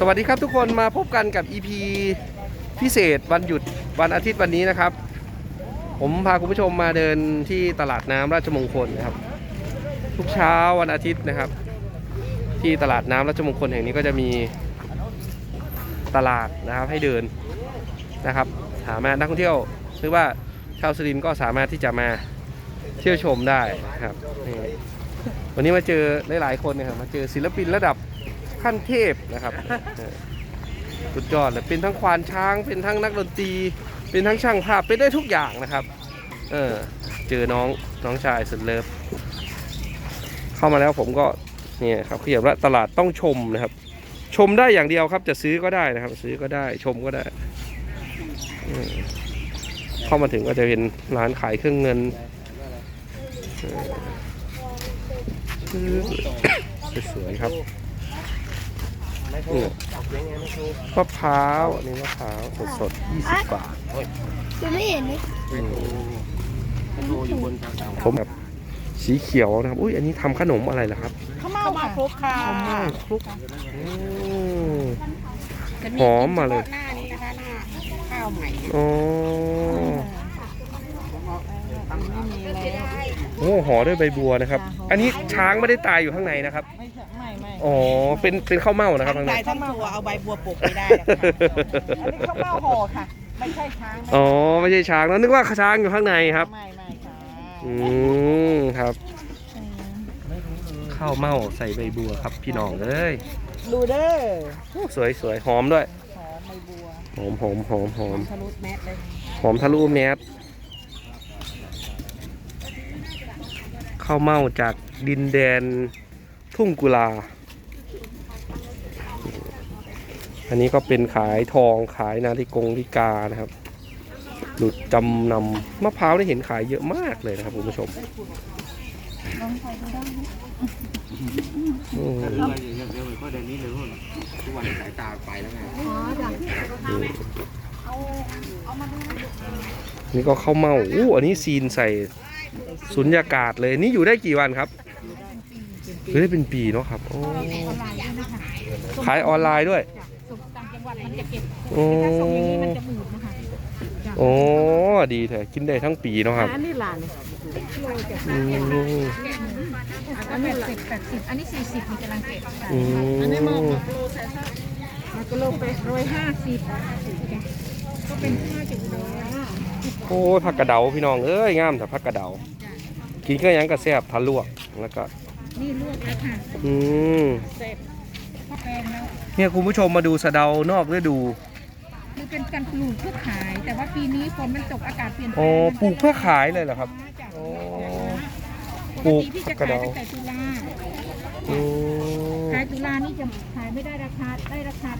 สวัสดีครับทุกคนมาพบกันกับ EP พิเศษวันหยุดวันอาทิตย์วันนี้นะครับ ผมพาคุณผู้ชมมาเดินที่ตลาดน้ำราชมงคลนะครับ ทุกเช้าวันอาทิตย์นะครับ ที่ตลาดน้ำราชมงคลแห่งนี้ก็จะมีตลาดนะครับให้เดินนะครับ สามารถนักท่องเที่ยวหรือว่าชาวสุรินทร์ก็สามารถที่จะมาเที่ยวชมได้นะครับวันนี้มาเจอหลายๆคนนะครับมาเจอศิลปินระดับ ขั้นเทพนะครับสุดยอดเลยเป็นทั้งควานช้าง เป็นทั้งนักดนตรี เป็นทั้งช่างภาพเป็นได้ทุกอย่างนะครับ เออเจอน้องน้องชายสุดเลิฟเข้ามาแล้วผมก็เนี่ยครับเขียนว่าตลาดต้องชมนะครับ ชมได้อย่างเดียวครับ จะซื้อก็ได้นะครับ ซื้อก็ได้ชมก็ได้ เข้ามาถึงก็จะเป็นร้านขายเครื่องเงินเออสวยครับ นี่ยมะพร้าวอันนี้มะพร้าวสดๆ20 บาทจะไม่เห็นเลยอืมผมแบบสีเขียวนะครับ อุ้ยอันนี้ทำขนมอะไรล่ะครับข้าวเม่าค่ะคลุกค่ะคลุกอืมจะหอมมาเลย หน้านี้นะคะหน้าข้าวใหม่ อ๋อ ไม่มีแล้ว โอ้ห่อด้วยใบบัวนะครับ อันนี้ช้างไม่ได้ตายอยู่ข้างในนะครับ ไม่ใช่ไม่ไม่อ๋อ เป็นเป็นข้าวเม่านะครับข้างใน ตายทั้งตัวเอาใบบัวปลูกไม่ได้หรอกค่ะอันนี้ข้าวเม่าห่อค่ะ ไม่ใช่ช้างอ๋อ ไม่ใช่ช้างแล้วนึกว่าช้างอยู่ข้างในครับ ไม่ไม่ค่ะอืมครับ ข้าวเม่าใส่ใบบัวครับ พี่น้องเอ้ยดูเด้อโอ้สวยสวยหอมด้วย หอมใบบัวหอมหอมหอมหอมทะลุแมสเลย หอมทะลุแมส ข้าวเม่าจากดินแดนทุ่งกุลา อันนี้ก็เป็นขายทองขายนาฬิกงนาฬิกานะครับ หลุดจำนำมะพร้าวได้เห็นขายเยอะมากเลยนะครับคุณผู้ชมอืมเดี๋ยวเดี๋ยวเดี๋ยวก็เดี๋ยวนี้เลยว่าทุกวันสายตาไปแล้วไงนี่ก็ข้าวเม่าอู้อันนี้ซีนใส่ สุญญากาศเลยนี่อยู่ได้กี่วันครับอยู่ได้เป็นปีเนาะครับโอ้ขายออนไลน์ด้วยส่งต่างจังหวัดมันจะเก็บโอ้ถ้าส่งอย่างนี้มันจะบูดนะคะจ้ะโอ้ดีเถอะกินได้ทั้งปีเนาะครับอันนี้หลานเนี่ยอืมอันนี้สิบแปดสิบอันนี้สี่สิบมันกำลังเก็บอืมมันก็ลงไปร้อยห้าสิบก็เป็นห้าจุดร้อย โอ้ผักกระเดาพี่น้องเอ้ยงามแต่ผักกระเดา กินก็ยังกระแซบทะลวกแล้วก็นี่ลวกแล้วค่ะอืมเสร็จข้าวแกงแล้วเนี่ยคุณผู้ชมมาดูสะเดานอกฤดูคือเป็นการปลูกเพื่อขาย แต่ว่าปีนี้ฝนมันตกอากาศเปลี่ยนแปลโอ้งปลูกเพื่อขายเลยเหรอครับจ้ะโอ้ปปลูกกติพี่จะกระขายเดาตั้งแต่ตุลาอืมขายตุลานี่จะขายไม่ได้ราคาได้ราคา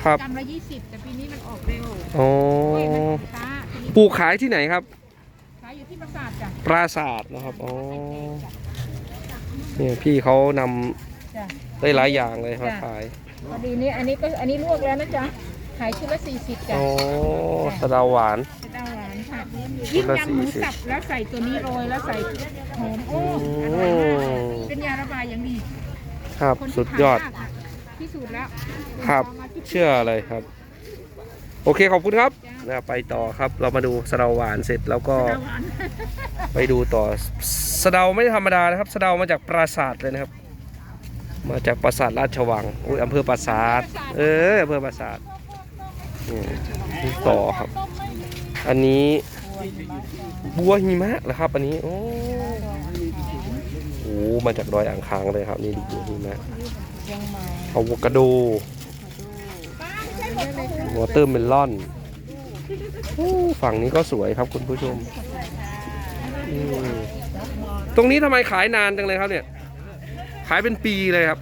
ครับกำละยี่สิบแต่ปีนี้มันออกเร็วอ๋อโอ้ยมันช้าทีนี้ ปลูกขายที่ไหนครับ ขายอยู่ที่ปราสาทจ้ะปราศาสตร์นะครับ อ๋อ เนี่ยพี่เขานำจ้ะได้หลายอย่างเลยมาขาย พอดีนี้อันนี้ก็อันนี้ลวกแล้วนะจ๊ะ ขายชุดละสี่สิบจ้ะอ๋อสะเดาหวาน จะดาวหวานค่ะชุยิ่ดงละยำหมู40สับแล้วใส่ตัวนี้โรยแล้วใส่หอมโอ้อืมอร่อยมากเป็นยาระบายอย่างดีครับคนที่สุดยอดทานมากะที่สุดแล้วครับลงมาที่เชื่อเลยครับ โอเคขอบคุณครับนะไปต่อครับ เรามาดูสะเดาหวานเสร็จแล้วก็ดาวหวานไปดูต่อสะเดาไม่ธรรมดานะครับสะเดามาจากปราสาทเลยนะครับ มาจากปราสาทราชวังอุ้ยอำเภอปราสาท เอออำเภอปราสาทนี่นี่ต่อครับ อันนี้บัวหิมะเหรอครับ อันนี้โอ้โหมาจากดอยอ่างคางเลยครับ นี่ดูบัวหิมะเชียงใหม่อะโวคาโด วอเตอร์เมลอนโอ้ฝั่งนี้ก็สวยครับคุณผู้ชมอืมตรงนี้ทำไมขายนานจังเลยครับเนี่ย ขายเป็นปีเลยครับ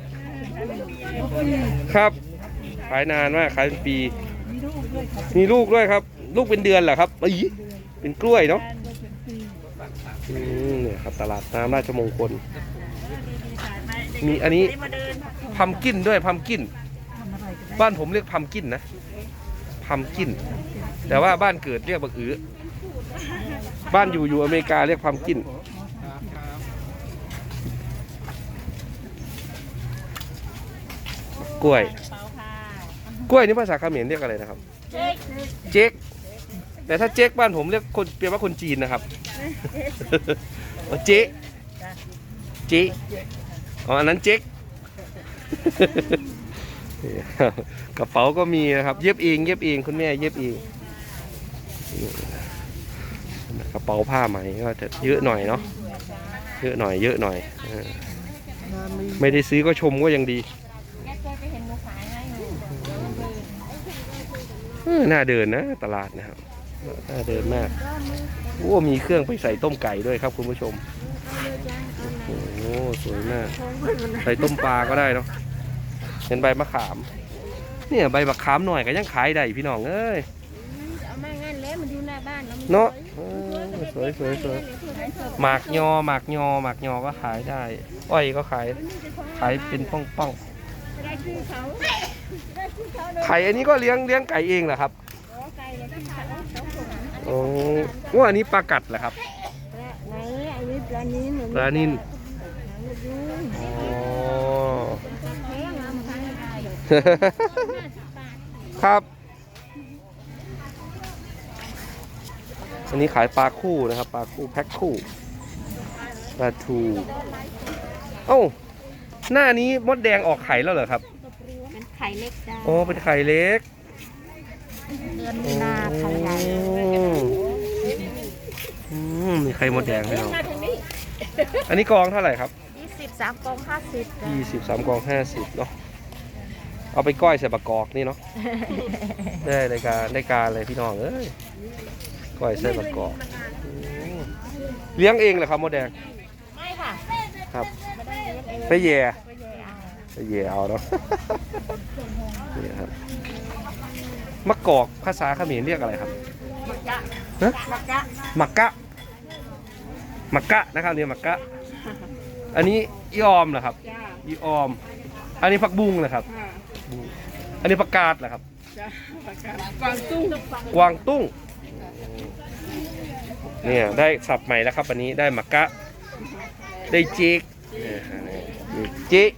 ครับ ขายนานมากขายเป็นปี มีลูกด้วยครับ ลูกเป็นเดือนเหรอครับอีเป็นกล้วยเนาะอืมเนี่ยครับตลาดน้ำราชมงคล มีอันนี้พัมกินด้วยพัมกิน บ้านผมเรียกพัมกินนะ พัมกิน แต่ว่าบ้านเกิดเรียกบักอือบ้านอยู่อยู่อเมริกาเรียกพัมกินกล้วย กล้วยนี่ภาษาเขมรเรียกอะไรนะครับ เจ๊ก แต่ถ้าเจ๊กบ้านผมเรียกคนเปรียกว่าคนจีนนะครับเจ๊กเจ๊กอ๋ออันนั้นเจ๊ก กระเป๋าก็มีนะครับ เย็บเองเย็บเองคุณแม่เย็บเองนี่กระเป๋าผ้าไหมก็จะเยอะหน่อยเนาะเยอะหน่อยเยอะหน่อยเออไม่ได้ซื้อก็ชมก็ยังดีเออน่าเดินนะ ตลาดนะครับน่าเดินมากโอ้มีเครื่องไปใส่ต้มไก่ด้วยครับคุณผู้ชมโอ้โหสวยมากใส่ต้มปลาก็ได้เนาะ เห็นใบมะขาม เนี่ยใบมะขามหน่อยก็ยังขายได้พี่น้องเอ้ยเอามางั้นแล้วมันอยู่หน้าบ้านแล้วมันเนาะเออสวยสวยสวยหมากยอหมากยอหมากยอก็ขายได้ อ้อยก็ขายขายเป็นป้องป้องได้ชื่อเขาได้ชื่อเขาเลยๆไข่อันนี้ก็เลี้ยงเลี้ยงไก่เองเหรอครับขอไก่เลยที่เขาเขาส่งโอ้ว่าอันนี้ปลากัดเหรอครับไหนอันนี้ปลานิ้นปลานิน ดู อ๋อ แพงอะมันขายได้ ครับ อันนี้ขายปลาคู่นะครับ ปลาคู่แพ็คคู่ปลาทู เอ้า หน้านี้มดแดงออกไข่แล้วเหรอครับ เป็นไข่เล็กจ้าอ๋อ เป็นไข่เล็กเดือนมีนาไข่ใหญ่อืมมีไข่มดแดงให้เราอันนี้กองเท่าไหร่ครับยี่สิบสามกองห้าสิบยี่สิบสามกองห้าสิบเนาะ เอาไปก้อยใส่บะกอกนี่เนาะ ได้รายการได้การเลยพี่น้องเอ้ยก้อยใส่บะกอกอืมเลี้ยงเองเหรอครับมดแดง ไม่ค่ะครับ ไม่ได้เลี้ยงเองไปแย่ไม่ได้เอาไปแย่เอาเนาะ นี่ครับ มะกอกภาษาเขมรเรียกอะไรครับมักกะฮะมักกะมักกะมักกะนะครับเนี่ยมักกะ อันนี้อีออมเหรอครับ จ้าอีออม อันนี้ผักบุ้งเหรอครับ ค่ะ อันนี้ผักกาดเหรอครับ จ้ามักกะกวางตุ้งกวางตุ้ง เนี่ยได้สับใหม่แล้วครับอันนี้ได้มักกะ ได้เจ๊กเนี่ยนี่เจ๊ก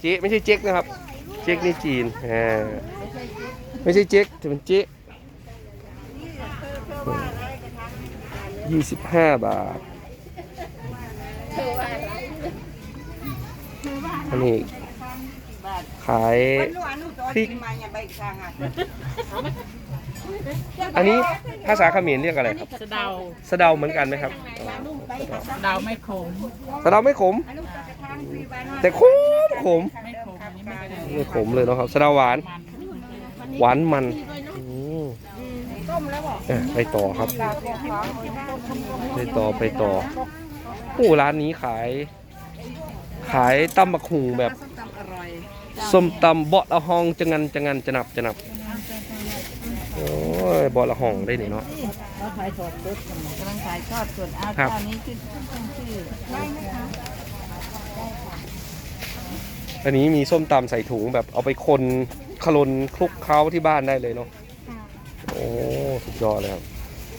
เจ๊กไม่ใช่เจ๊กนะครับ เจ๊กนี่จีนอ่าไม่ใช่เจ๊กแต่เป็นเจ๊กยี่สิบห้าบาทอันนี้ขาย พริกมาอย่าใบกลางอะอันนี้ภาษาเขมรเรียกอะไรครับสะเดาสะเดาเหมือนกันไหมครับสะเดาไม่ขมสะเดาไม่ขม แต่ขมขมไม่ขมอันนี้ไม่ขมไม่ขมเลยเนาะครับสะเดาหวาน หวานมันอืมอะไปต่อครับ ไปต่อไปต่อโอ้ร้านนี้ขาย ขายตำบักหุงแบบส้มตำอร่อย ส้มตำเบาะละหองจะงันจะงันจะนับจะนับโอ้ยเบาะละหองได้นี่เนาะเราขายทอดสดกำลังขายทอดสดเอาครับเจ้านี้คือชื่อได้นะคะอันนี้มีส้มตำใส่ถุงแบบเอาไปคนขลนคลุกเคล้าที่บ้านได้เลยเนาะโอ้สุดยอดเลยครับ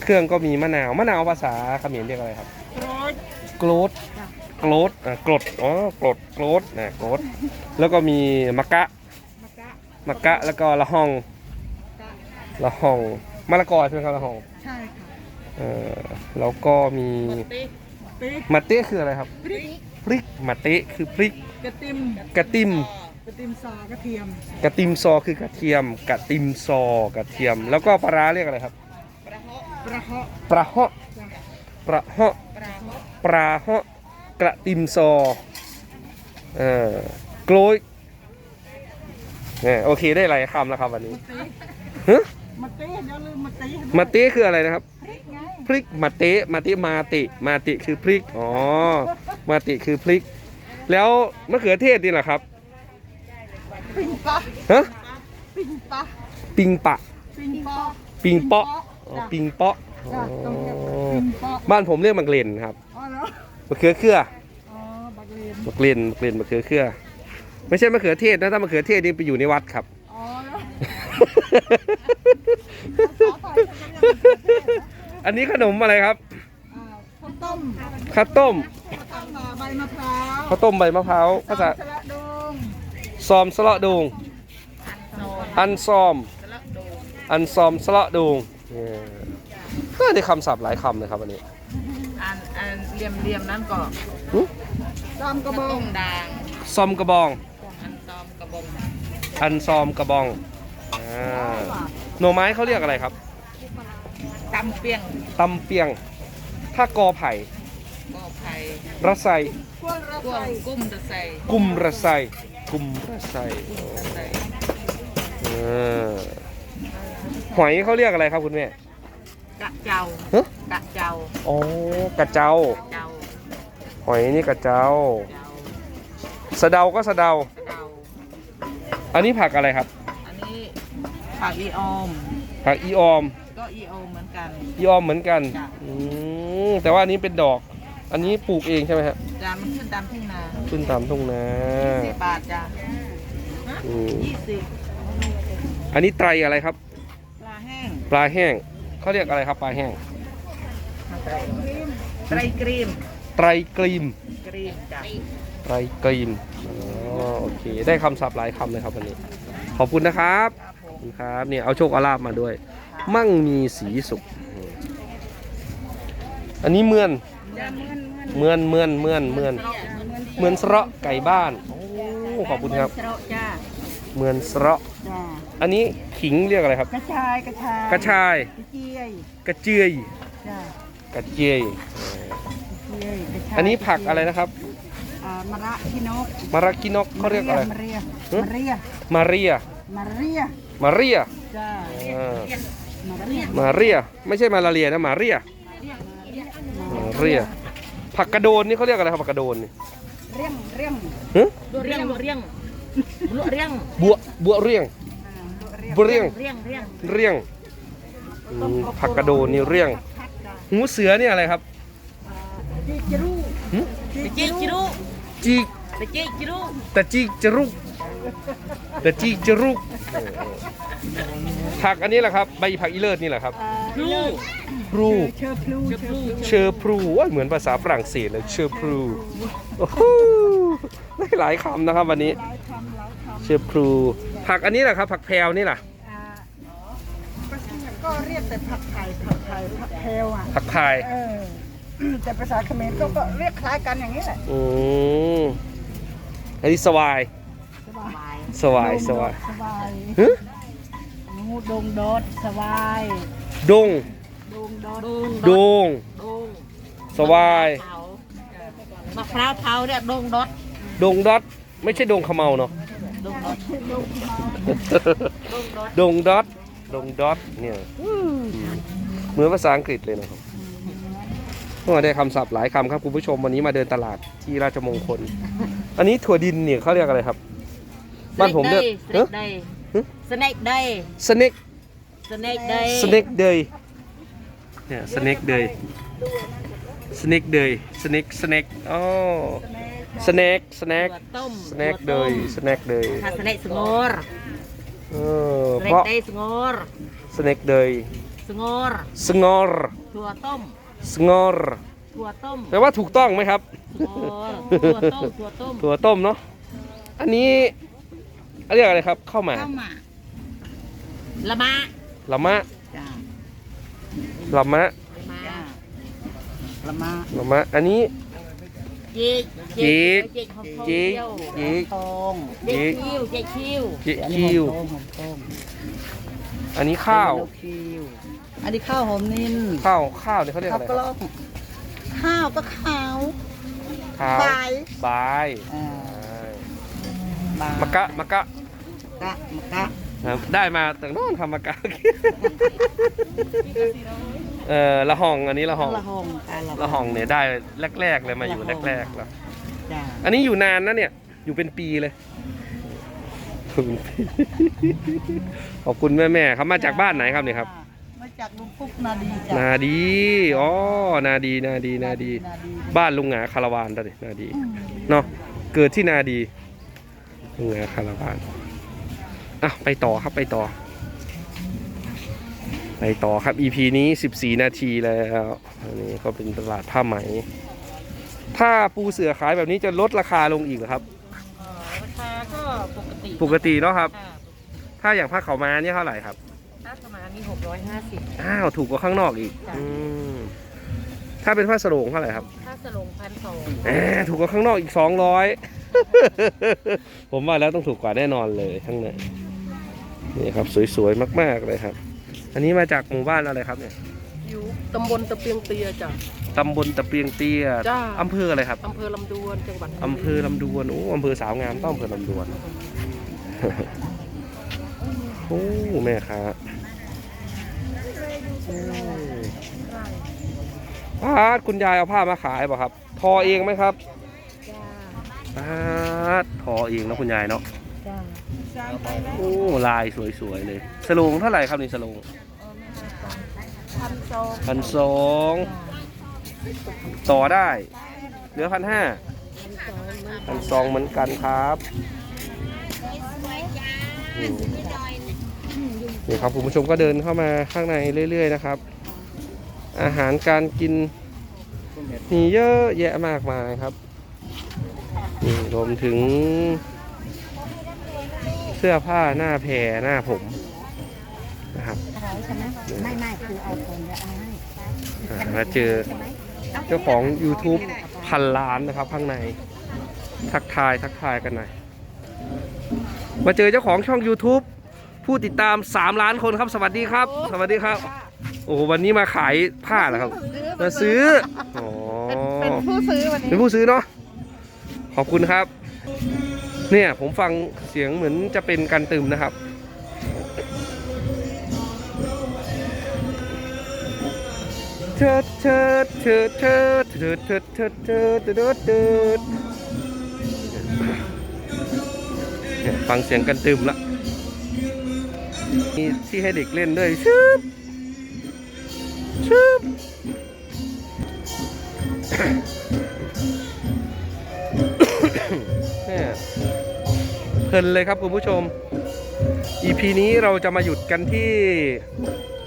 เครื่องก็มีมะนาวมะนาวภาษาเขมรเรียกอะไรครับโรยโกรดโกรดอะกรดอ๋อกรดโกรดนะโกรดแล้วก็มีมะกะมะกะมะกะแล้วก็ละหองละหองมะละกอใช่ไหมครับละหองใช่ค่ะเออแล้วก็มีติ๊กติ๊กมะเต๊ะคืออะไรครับพริกพริกมะเต๊ะคือพริกกระติมกระติมกระติมซอกระเทียมกระติมซอคือกระเทียมกระติมซอกระเทียม แล้วก็ปลาร้าเรียกอะไรครับปลาเหาะปลาเหาะจ้ะปลาเหาะปลาเหาะปลาเหาะ กระติมซอเออกลอยเนี่ยโอเคได้หลายคำแล้วครับวันนี้ฮะมาเต้เดี๋ยวลืมมาเต้มาเต้คืออะไรนะครับ พริกไงพริกมาเต้มาเต้มาติ มาติคือพริก อ๋อ มาติคือพริก แล้วมะเขือเทศนี่แหละครับ ปิงปะฮะ ปิงปะปิงปะ ปิงปะปิงเปาะอ๋อปิงเปาะอ๋อจ้ะตรงเนี้ยปิงปะบ้านผมเรียกมักเลนครับ อ๋อแล้ว มะเขือเครืออ๋อบักเลนมะเกลียนมะเกลียนมะเขือเครือ ไม่ใช่มะเขือเทศนะถ้ามะเขือเทศนี่ไปอยู่ในวัดครับ อ๋อแล้วอันนี้ขนมอะไรครับอ่าข้าวต้มข้าวต้มข้าวต้มอ่าใบมะพร้าวข้าวต้มใบมะพร้าวภาษาสละดงซอมสะเลาะโดงซอยอันซอม อันซอมสละดูงเนี่ยก็ได้คำศัพท์หลายคำเลยครับวันนี้อันอัน เหลี่ยมเหลี่ยมนั้นก็หึซ้อมกระบองด่างซอมกระบอง อันซ้อมกระบองอันซอมกระบองอ่าหน่อไม้เขาเรียกอะไรครับตำเปียงตำเปียง ถ้ากอไผ่ก็ไผ่ระไซกวางกุ้มตะไซกุมระไซกุมระไซตะไซเออหอยเขาเรียกอะไรครับคุณแม่กะเจ้าฮะกะเจ้าอ๋อกระเจ้าเจ้า หอยนี่กระเจ้าเจ้า สะเดาก็สะเดาเจ้าอันนี้ผักอะไรครับ อันนี้ผักอีออม ผักอีออม ก็อีออมเหมือนกัน อีออมเหมือนกันจ้ะ อืมแต่ว่าอันนี้เป็นดอก อันนี้ปลูกเองใช่ไหมครับจ้ามันขึ้นตามทุ่งนาขึ้นตามทุ่งนาสิบบาทจ้าอืมยี่สิบอันนี้ไตรอะไรครับ ปลาแห้งปลาแห้งเขาเรียกอะไรครับปลาแห้ง ไตรกรีม ไตรกรีมกรีมจ้าไตรกรีมอ๋อโอเค ได้คำศัพท์หลายคำเลยครับวันนี้ ขอบคุณนะครับครับผขอบมคุณครับเนี่ยเอาโชคเอาลาบมาด้วย มั่งมีสีสุขอืมอันนี้เมือนจ้าเมื่อนเมื่อนเมือนเมือนเมือนเมือนเมื่อนเมือนสระไก่บ้านโอ้ขอบคุณครับเสราะจ้าเมือนสระจ้าอันนี้ขิงเรียกอะไรครับ กระชายกระชายกระชาย กระเจียยกระเจียย จ้ากระเจียยกระเจียยกระชาย อันนี้ผักอะไรนะครับอ่ามะระขี้นกมารากินอกเขาเรียกอะไรมะเรียฮะมะเรียมาเรียมะเรียมาเรียจ้าอ่ามะเรียมาเรียไม่ใช่มาลาเรียนะมาเรียมาเรียผักกระโดนนี่เขาเรียกอะไรครับผักกระโดนนี่เรียงเรียงฮะเรียงเรียงเรียงบัวบัวเรียงอ่าเรียงบัวเรียงเรียงเรียงเรียงอืมผักกระโดนนี่เรียงพัดจ้าหูเสือนี่อะไรครับอ่าจีจิรูหึ ตะจิจิรุจีกตะจิจิรุตะจีกจะรุกตะจีกจะรุกเออผักอันนี้แหละครับใบผักอีเลิศนี่แหละครับอ่าพลูพรูเชอร์พลูเชอร์พลูเชอร์พรูว่าเหมือนภาษาฝรั่งเศสเลยเชอร์พรูโอ้โหได้หลายคำนะครับวันนี้หลายคำหลายคำเชอร์พรูผักอันนี้แหละครับ ผักแพรวนี่แหละอ่าก็เรียกแต่ผักไทยผักไทยผักแพรวอะผักพายเออ แต่ภาษาเขมรก็ก็เรียกคล้ายกันอย่างนี้แหละอืมอันนี้สวายสบายสวายสวายสบายฮะนูดงโดดสบายดงดงโดดดงดงดงสวายเผามะพร้าวเผาเนี่ยดงดดดงดอทไม่ใช่ดงขมเมาเนาะดงดดดงมาดงดดดงดอทดงดอทเนี่ยเหมือนภาษาอังกฤษเลยนะครับก็ ได้คำศัพท์หลายคำครับคุณผู้ชมวันนี้มาเดินตลาดที่ราชมงคล อันนี้ถั่วดินเนี่ยเขาเรียกอะไรครับ บ้านผมเรียกสเน็กเดย์ฮะ สเน็กเดย์สเน็กสเน็กเดย์สเน็กเดย์เนี่ยสเน็กเดย์สเน็กเดย์สเน็กสเน็กอ๋อสเน็กสเน็กถั่วต้มสแน็คเดย์สแน็คเดย์ถ้าสเน็กสงอร์เออสเน็เพกราะเดย์สงอร์สแน็คเดย์สงอร์สงอร์ถั่วต้ม สงอร์ถั่วต้มแปลว่าถูกต้องไหมครับสงอร์ถั่วต้มถั่วต้มถั่วต้มเนาะ อันนี้เรียกอะไรครับข้าวหมากข้าวหมากละมะละมะจ้าละมะละมะละมาละมะอันนี้จิกจิกจิกหอมๆจิกเจียวจิกทองจิกคิ้วจิกคิ้วจิคิวหอมทองอันนี้ข้าวคิว อันนี้ข้าวหอมนินข้าวข้าวเนี่ยเขาเรียกข้าอะวไรกคล้รัอบงข้าวก็ขาว ข้าวบายบายอ่า บายมะกะมะกะกะมะกะครับได้มาแต่โน้นทำมะกะเออละหองอันนี้ละหองละหองกะละหองเนี่ยได้แรก ๆ เลยมาอยู่แรกๆแล้ว จ้าอันนี้อยู่นานนะเนี่ย อยู่เป็นปีเลยอยู่เป็นปีขอบคุณแม่แม่ๆครับมาจากบ้านไหนครับเนี่ยครับมา จากลุงปุ๊กนาดีจ้ะนาดีอ๋อนาดีนาดีนาดีนาดี บ้านลุงหงาคาราวานตอนนี้นาดีเนาะเกิดที่นาดีลุงหงาคาราวานอะไปต่อครับไปต่อ ไปต่อครับ EP นี้ 14 นาทีแล้วอันนี้ก็เป็นตลาดผ้าไหม ถ้าปูเสือขายแบบนี้จะลดราคาลงอีกเหรอครับ ราคาก็ปกติปกติเนาะครับค่ะถ้าอย่างผ้าขาวม้าเนี่ยเท่าไหร่ครับ ถ้าประมาณนี้หกร้อยห้าสิบอ้าวถูกกว่าข้างนอกอีกจ้ะอืมถ้าเป็นผ้าสโลงเท่าไหร่ครับถ้าสลงพันสองแหมถูกกว่าข้างนอกอีกสองร้อยผมว่าแล้วต้องถูกกว่าแน่นอนเลยข้างในนี่ครับสวยๆมาก ๆเลยครับ อันนี้มาจากหมู่บ้านอะไรครับเนี่ยอยู่ตำบลตะเปียงเตียจ้ะ ตำบลตะเปียงเตี้ยจ้า อำเภออะไรครับ อำเภอลำดวนจังหวัดอำเภอลำดวนโอ้อำเภอสาวงามต้องอำเภอลำดวน โอ้แม่ค้าโอ้ พาดคุณยายเอาผ้ามาขายเปล่ะครับ ทอเองไหมครับจ้าพาดทอเองนะคุณยายเนาะจ้าโอ้ลายสวยๆเลยสโลงเท่าไหร่ครับนี่สโลงพันสองพันสองต่อได้เหลือพันห้าพันสองมันพันสองเหมือนกันครับอืม นี่ครับคุณผู้ชมก็เดินเข้ามาข้างในเรื่อย ๆ นะครับ อาหารการกินมีเยอะแยะมากมายครับนี่รวมถึง เสื้อผ้าหน้าแพรหน้าผมนะครับร้อยใช่ไหมไม่ไม่คือเอาคนเดียวเอาให้อ่ามาเจอใช่ไหมเจ้าของ YouTube พันล้านนะครับ ข้างใน ทักทายทักทายกันหน่อย มาเจอเจ้าของช่อง YouTube ผู้ติดตาม 3 ล้านคนครับ สวัสดีครับ สวัสดีครับ โอ้โหวันนี้มาขายผ้าเหรอครับมาซื้ออ๋อเป็นผู้ซื้อวันนี้เป็นผู้ซื้อเนาะขอบคุณครับ เนี่ยผมฟังเสียงเหมือนจะเป็นกันตึมนะครับเถิดเถิดเถิดเถิดเถิดเถิดเถิดเถิดเถิดเถิดเนี่ยฟังเสียงกันตึมละ มีที่ให้เด็กเล่นด้วยชึบชึบเนี่เพลินเลยครับคุณผู้ชม EP นี้เราจะมาหยุดกันที่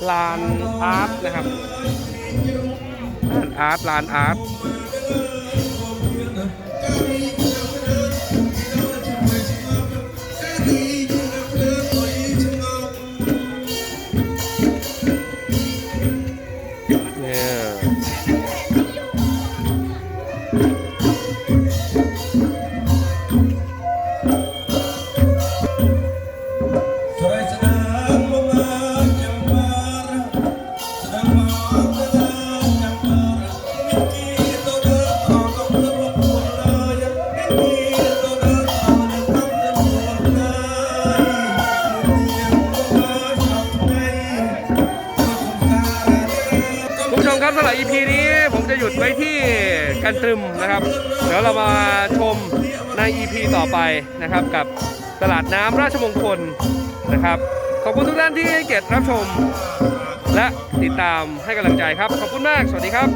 ลานอาร์ตนะครับลานอาร์ตลานอาร์ต กันตรึมนะครับ เดี๋ยวเรามาชมใน EP ต่อไปนะครับ กับตลาดน้ำราชมงคลนะครับ ขอบคุณทุกท่านที่ให้เกียรติรับชม และติดตามให้กำลังใจครับ ขอบคุณมาก สวัสดีครับ